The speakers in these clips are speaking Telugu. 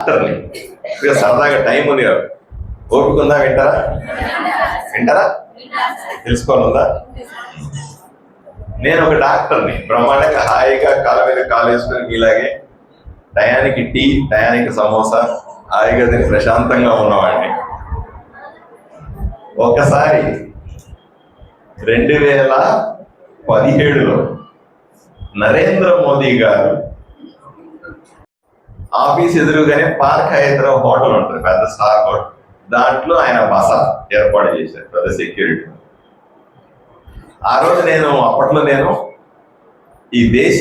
డాక్టర్ని ఇక సరదాగా టైం ఉంది ఓపిక ఉందా వింటారా? వింటారా? ఉందా నేను ఒక డాక్టర్ని. బ్రహ్మాండంగా హాయిగా కాల మీద కాలు వేసుకుని మీలాగే టయానికి టీ టయానికి సమోసా హాయిగా తిని ప్రశాంతంగా ఉన్నవాడిని. ఒకసారి రెండు వేల పదిహేడులో నరేంద్ర మోదీ గారు ఆఫీస్ ఎదురుగానే పార్క్ హైదరాబాద్ హోటల్ ఉంటుంది పెద్ద స్టార్ హోటల్. దాంట్లో ఆయన బస ఏర్పాటు చేశారు పెద్ద సెక్యూరిటీ ఆ రోజు నేను అప్పట్లో నేను ఈ దేశ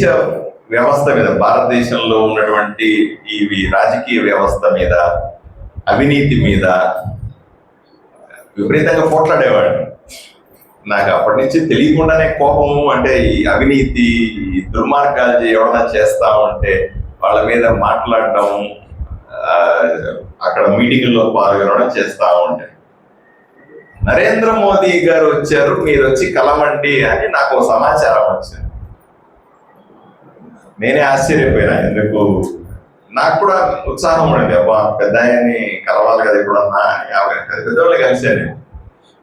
వ్యవస్థ మీద భారతదేశంలో ఉన్నటువంటి ఈ రాజకీయ వ్యవస్థ మీద అవినీతి మీద విపరీతంగా పోట్లాడేవాడిని నాకు అప్పటి నుంచి తెలియకుండానే కోపము అంటే ఈ అవినీతి దుర్మార్గాలు ఎవరైనా చేస్తా ఉంటే వాళ్ళ మీద మాట్లాడడం అక్కడ మీటింగుల్లో పాల్గొనడం చేస్తూ ఉంటాయి. నరేంద్ర మోదీ గారు వచ్చారు మీరు వచ్చి కలవండి అని నాకు సమాచారం వచ్చింది. నేనే ఆశ్చర్యపోయినా ఎందుకు? నాకు కూడా ఉత్సాహం ఉండేది అబ్బా పెద్ద ఆయన్ని కలవాలి కదా ఇప్పుడన్నా అని ఆవిడ పెద్దవాళ్ళు కలిశాను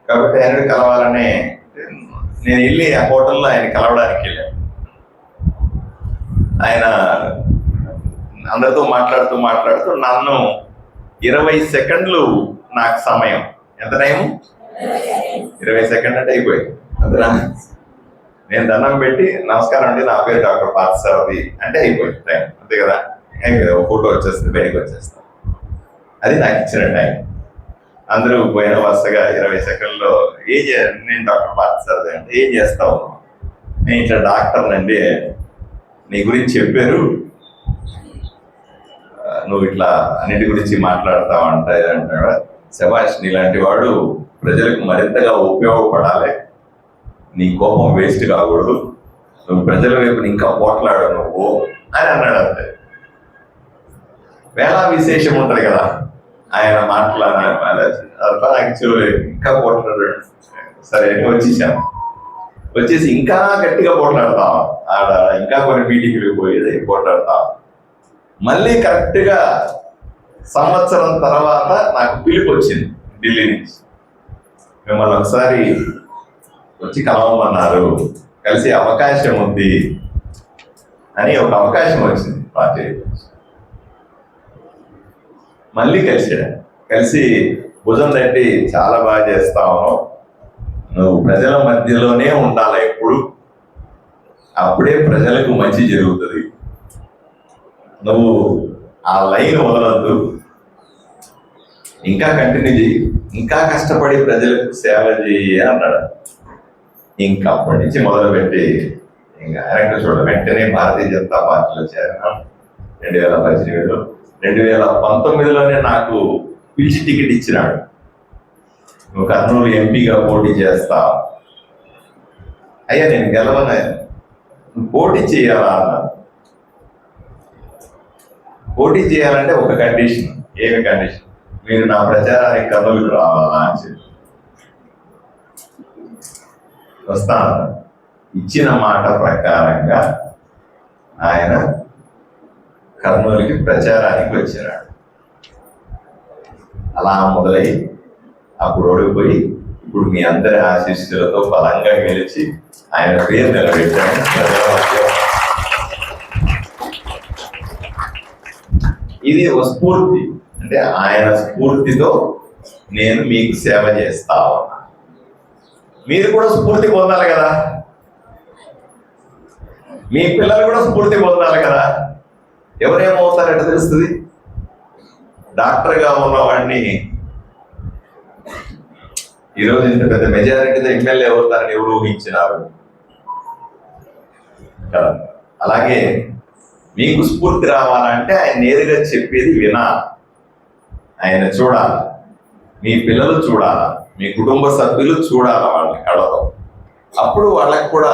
కాబట్టి ఆయన కలవాలని నేను వెళ్ళి ఆ హోటల్లో ఆయన కలవడానికి వెళ్ళాను. ఆయన అందరితో మాట్లాడుతూ మాట్లాడుతూ నన్ను ఇరవై సెకండ్లు నాకు సమయం. ఎంత టైం ఇరవై సెకండ్ అంటే అయిపోయాయి అంతేనా? నేను దండం పెట్టి నమస్కారం అండి నా పేరు డాక్టర్ పార్థసారథి అంటే అయిపోయింది టైం. అంతే కదా? అయిపోయింది. ఫోటో వచ్చేస్తుంది బయటకు వచ్చేస్తాం అది నాకు ఇచ్చిన టైం. అందరూ పోయిన వరుసగా ఇరవై సెకండ్లో ఏం చే నేను డాక్టర్ పార్థసారథి అంటే ఏం చేస్తావు? నేను ఇట్లా డాక్టర్ అండి నీ గురించి చెప్పారు. నువ్వు ఇట్లా అన్నిటి గురించి మాట్లాడతావు అంటే అంటాడు శభాష్ నీలాంటి వాడు ప్రజలకు మరింతగా ఉపయోగపడాలి. నీ కోపం వేస్ట్ కాకూడదు. నువ్వు ప్రజల వైపు ఇంకా పోట్లాడు నువ్వు అని అన్నాడు అంతే. వేళ విశేషం ఉంటుంది కదా. ఆయన మాట్లాడాలి యాక్చువల్లీ ఇంకా పోట్లాడాడు సరే వచ్చేసాను. వచ్చేసి ఇంకా గట్టిగా పోట్లాడతాం. ఆడ ఇంకా కొన్ని మీటింగ్లు పోయేది పోట్లాడతాం. మళ్ళీ కరెక్ట్గా సంవత్సరం తర్వాత నాకు పిలుపు వచ్చింది ఢిల్లీ నుంచి. మిమ్మల్ని ఒకసారి వచ్చి కలవమన్నారు. కలిసి అవకాశం ఉంది అని ఒక అవకాశం వచ్చింది పార్టీ మళ్ళీ కలిసాడు కలిసి భుజం తట్టి చాలా బాగా చేస్తావు నువ్వు ప్రజల మధ్యలోనే ఉండాలి ఎప్పుడు? అప్పుడే ప్రజలకు మంచి జరుగుతుంది. నువ్వు ఆ లైన్ వదలద్దు. ఇంకా కంటిన్యూ చేయి ఇంకా కష్టపడి ప్రజలకు సేవ చేయి అన్నాడు. ఇంకా అప్పటి నుంచి మొదలుపెట్టి ఇంకా ఆయన చూడ వెంటనే భారతీయ జనతా పార్టీలో చేరాను. రెండు వేల పద్దెనిమిదిలో. రెండు వేల పంతొమ్మిదిలోనే నాకు పిలిచి టికెట్ ఇచ్చినాడు. నువ్వు కర్నూలు ఎంపీగా పోటీ చేస్తా. అయ్యా నేను గెలవనే నువ్వు పోటీ చేయాలా అన్నాను పోటీ చేయాలంటే ఒక కండిషన్ ఏమి కండిషన్ మీరు నా ప్రచారానికి కర్నూలుకు రావాలా అని చెప్పి. వస్తాను. ఇచ్చిన మాట ప్రకారంగా ఆయన కర్నూలుకి ప్రచారానికి వచ్చినాడు అలా మొదలై అప్పుడు ఓడిపోయి ఇప్పుడు మీ అందరి ఆశీస్సులతో బలంగా గెలిచి ఆయన పేరు నిలబెట్టాను ఇది ఒక స్ఫూర్తి. అంటే ఆయన స్ఫూర్తితో నేను మీకు సేవ చేస్తా ఉన్నా మీరు కూడా స్ఫూర్తి పొందాలి కదా? మీ పిల్లలు కూడా స్ఫూర్తి పొందాలి కదా? ఎవరేమవుతారు ఎట్లా తెలుస్తుంది? డాక్టర్గా ఉన్నవాడిని ఈరోజు ఇంత పెద్ద మెజారిటీతో ఎమ్మెల్యే అవుతారని ఎవరు ఊహించినారు? అలాగే మీకు స్ఫూర్తి రావాలంటే ఆయన నేరుగా చెప్పేది వినాలి. ఆయన చూడాలి. మీ పిల్లలు చూడాలి. మీ కుటుంబ సభ్యులు చూడాలి వాళ్ళని కళ్ళతో అప్పుడు వాళ్ళకి కూడా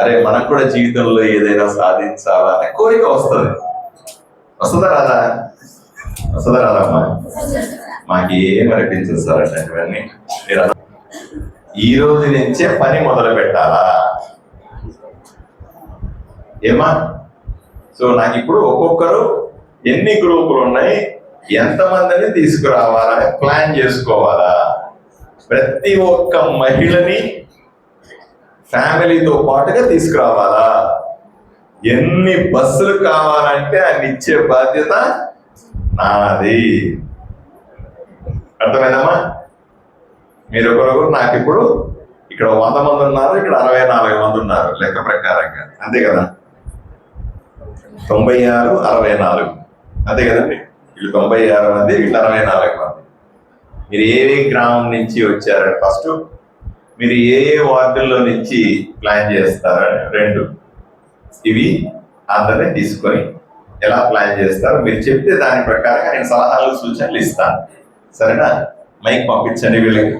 అరే మనకు కూడా జీవితంలో ఏదైనా సాధించాలా అనే కోరిక వస్తుంది. వస్తుందా రాదా? వస్తుందా రాదమ్మా మాకు ఏం అనిపించదు సార్ అంటే మీరు ఈ రోజు నుంచే పని మొదలు పెట్టాలా ఏమా సో నాకు ఇప్పుడు ఒక్కొక్కరు ఎన్ని గ్రూపులు ఉన్నాయి ఎంతమందిని తీసుకురావాలా ప్లాన్ చేసుకోవాలా? ప్రతి ఒక్క మహిళని ఫ్యామిలీతో పాటుగా తీసుకురావాలా? ఎన్ని బస్సులు కావాలంటే అన్ని ఇచ్చే బాధ్యత నాది. అర్థమైందమ్మా? మీరు ఒకరొకరు నాకు ఇప్పుడు ఇక్కడ వంద మంది ఉన్నారు ఇక్కడ అరవై నాలుగు మంది ఉన్నారు లెక్క ప్రకారంగా. అంతే కదా? తొంభై ఆరు అరవై నాలుగు. అంతే కదండి? వీళ్ళు తొంభై ఆరు మంది వీళ్ళు అరవై నాలుగు మంది. మీరు ఏ ఏ గ్రామం నుంచి వచ్చారని ఫస్ట్ మీరు ఏ ఏ వార్డుల్లో నుంచి ప్లాన్ చేస్తారని రెండు. ఇవి అందరినీ తీసుకొని ఎలా ప్లాన్ చేస్తారు? మీరు చెప్తే దాని ప్రకారంగా నేను సలహాలు సూచనలు ఇస్తాను. సరేనా? మైక్ పంపించండి వీళ్ళకి.